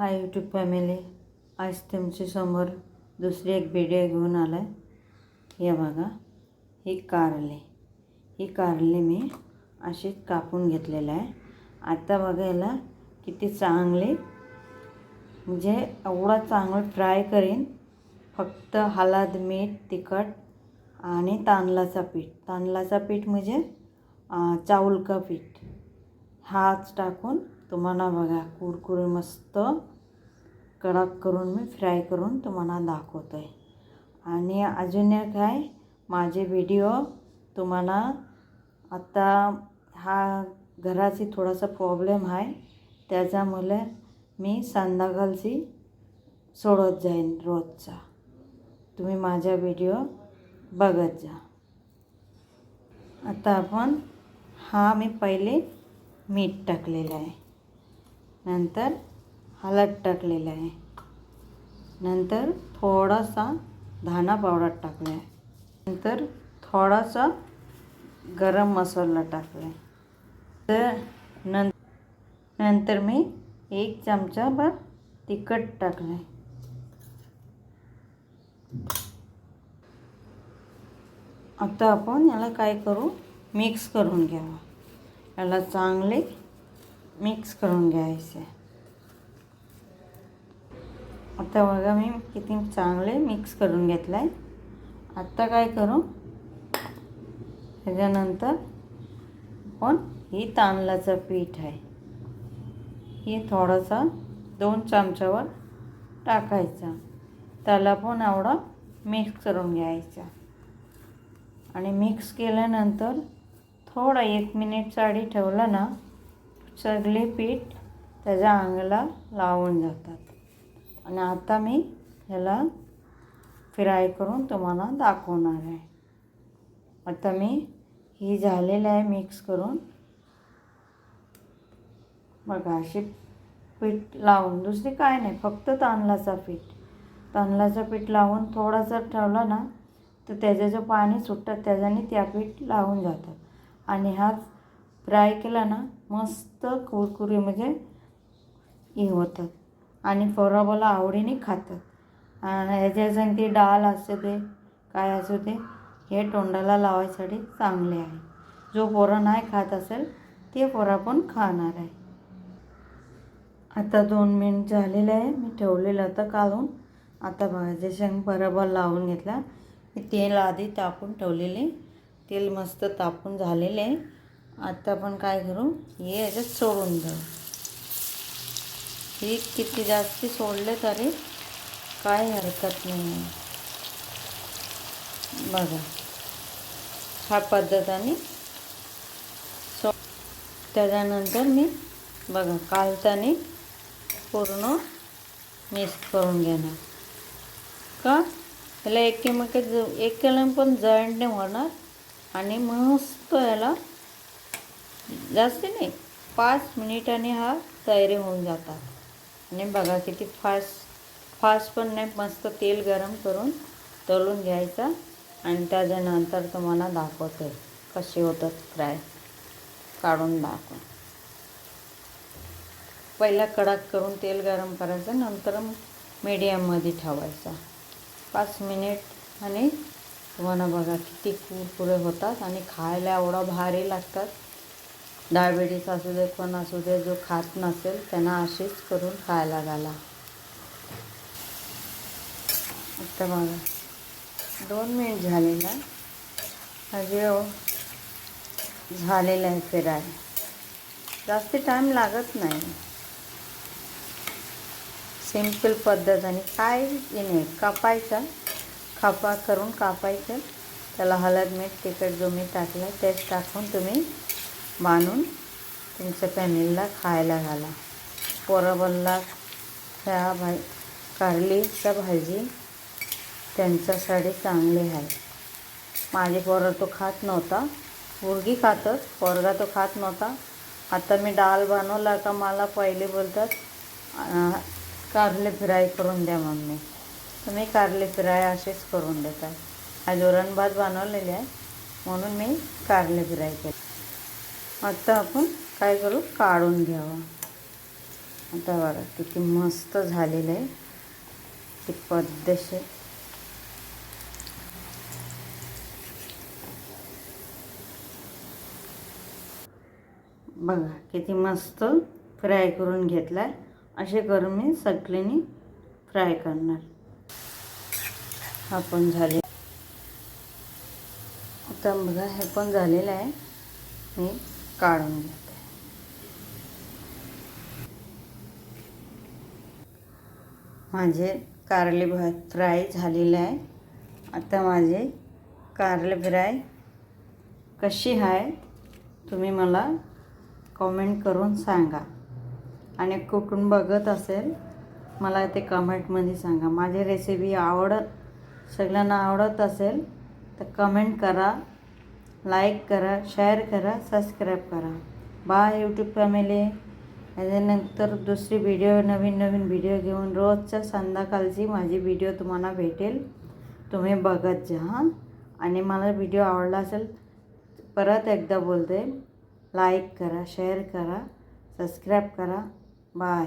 Hi YouTube family आज तुमच्यासमोर दुसरी एक व्हिडिओ घेऊन आला आहे हे बघा. ही कारले. ही कारले मी अशीच कापून घेतलेलं आहे. आता बघा याला किती चांगले म्हणजे एवढा चांगलं फ्राय करीन. फक्त हळद मीठ तिखट आणि तांदळाचा पीठ. तांदळाचा पीठ म्हणजे अं, चावल का पीठ. हाच टाकून तुम्हाला बघा कुरकुरे मस्त कडक करून मी फ्राय करून तुम्हाला दाखवतो. आहे आणि अजून एक आहे माझे व्हिडिओ तुम्हाला आत्ता हा घराची थोडासा प्रॉब्लेम आहे. त्याच्यामुळे मी संध्याकाळची सोडत जाईन रोजचा. तुम्ही माझा व्हिडिओ बघत जा. आता आपण हा मी पहिले मीठ टाकलेलं आहे. नंतर हळद टाकलेलं आहे. नंतर थोडासा धाना पावडर टाकला आहे नंतर थोडासा गरम मसाला टाकला आहे तर नं नंतर मी एक चमचाभर तिखट टाकलं आहे आता आपण याला काय करू? मिक्स करून घ्यावा. याला चांगले मिक्स करून घ्यायचे. आता बघा मी किती चांगले मिक्स करून घेतलं आहे आत्ता काय करू? त्याच्यानंतर पण ही तांदळाचं पीठ आहे. हे थोडंसं दोन चमच्यावर टाकायचं. त्याला पण एवढं मिक्स करून घ्यायचं. आणि मिक्स केल्यानंतर थोडा एक मिनिटसाठी ठेवलं ना सगळे पीठ त्याच्या अंगाला लावून जातात. आणि आता मी ह्याला फ्राय करून तुम्हाला दाखवणार आहे. आता मी ही झालेलं आहे मिक्स करून. बघा अशी पीठ लावून. दुसरी काय नाही फक्त तांदळाचा पीठ. तांदळाचं पीठ लावून थोडासा ठेवला ना तर त्याचं जे पाणी सुटतात त्याच्याने त्या पीठ लावून जातात आणि हाच फ्राय केला ना मस्त कुरकुरी म्हणजे हे होतात. आणि पोराबाला आवडीने खातात. आणि ह्याच्यासाठी डाळ असू दे काय असू दे हे तोंडाला लावायसाठी चांगले आहे. जो पोरं नाही खात असेल ते पोरा पण खाणार आहे. आता दोन मिनिट झालेले आहे मी ठेवलेलं होतं काढून. आता बघा जे शेंग बरोबर लावून घेतला. मी तेल आधी तापून ठेवलेले. तेल मस्त तापून झालेले आहे. आता आपण काय करू? हे याच्यात सोडून जाऊ हे किती जास्ती सोडले तरी काय हरकत नाही बघा. ह्या पद्धतीने सो त्याच्यानंतर मी बघा कालताने पूर्ण मिक्स करून घेणार. का? ह्याला एकमेक एक केलं पण जॉईंट नाही होणार आणि मस्त याला जास्त नाही पाच मिनिटाने हा तयारी होऊन जातात. आणि बघा किती फास्ट फास्ट पण नाही मस्त तेल गरम करून तळून घ्यायचा आणि त्याच्यानंतर तुम्हाला दाखवते कसे होतात फ्राय. काढून दाखव. पहिला कडक करून तेल गरम करायचं नंतर मीडियममध्ये ठेवायचा. पाच मिनिट आणि तुम्हाला बघा किती कुरकुरे होतात आणि खायला एवढा भारी लागतात. डायबेटीस असू दे पण असू दे जो खात नसेल त्यांना अशीच करून खायला घाला. आता बघा. दोन मिनिट झालेला. अजून हो. झालेला आहे फिराय जास्त टाईम लागत नाही. सिंपल पद्धत आणि काय हे नाही कापायचं. खापा करून कापायचं. त्याला हळद मीठ तिखट जो मी टाकला तेच टाकून तुम्ही बांधून तुमच्या फॅमिलीला खायला घाला. पोराबल्ला ह्या भा कारलीच्या भाजी त्यांच्यासाठी चांगली आहे. माझे पोरं तो खात नव्हता. मुलगी खातच पोरगा तो खात नव्हता. आता मी डाळ बनवला का मला पहिले बोलतात कारले फ्राय करून द्या मम्मी. तर मी कारले फ्राय असेच करून देतात आज वरण भात बनवलेले आहे म्हणून मी कारले फ्राय केले. आता आपण काय करू? काढून घ्यावं. आता बघा किती मस्त झालेलं आहे. ती पद्धतशीर. बघा किती मस्त फ्राय करून घेतला आहे असे करून मी सगळ्यांनी फ्राय करणार. हा पण झाले. आता बघा हे पण झालेलं आहे. मी काढून घेते. माझे कारले भात फ्राय झालेले आहे. आता माझे कारले फ्राय कशी आहे तुम्ही मला कमेंट करून सांगा. आणि कुठून बघत असेल मला ते कमेंटमध्ये सांगा. माझी रेसिपी आवडत सगळ्यांना आवडत असेल तर कमेंट करा. लाईक करा शेअर करा सबस्क्राईब करा. बाय यूट्यूब फॅमिली त्याच्यानंतर दुसरी व्हिडिओ नवीन नवीन व्हिडिओ घेऊन रोजच्या संध्याकाळची माझी व्हिडिओ तुम्हाला भेटेल. तुम्ही बघत जा हां. आणि मला व्हिडिओ आवडला असेल परत एकदा बोलते. लाईक करा शेअर करा सबस्क्राईब करा. बाय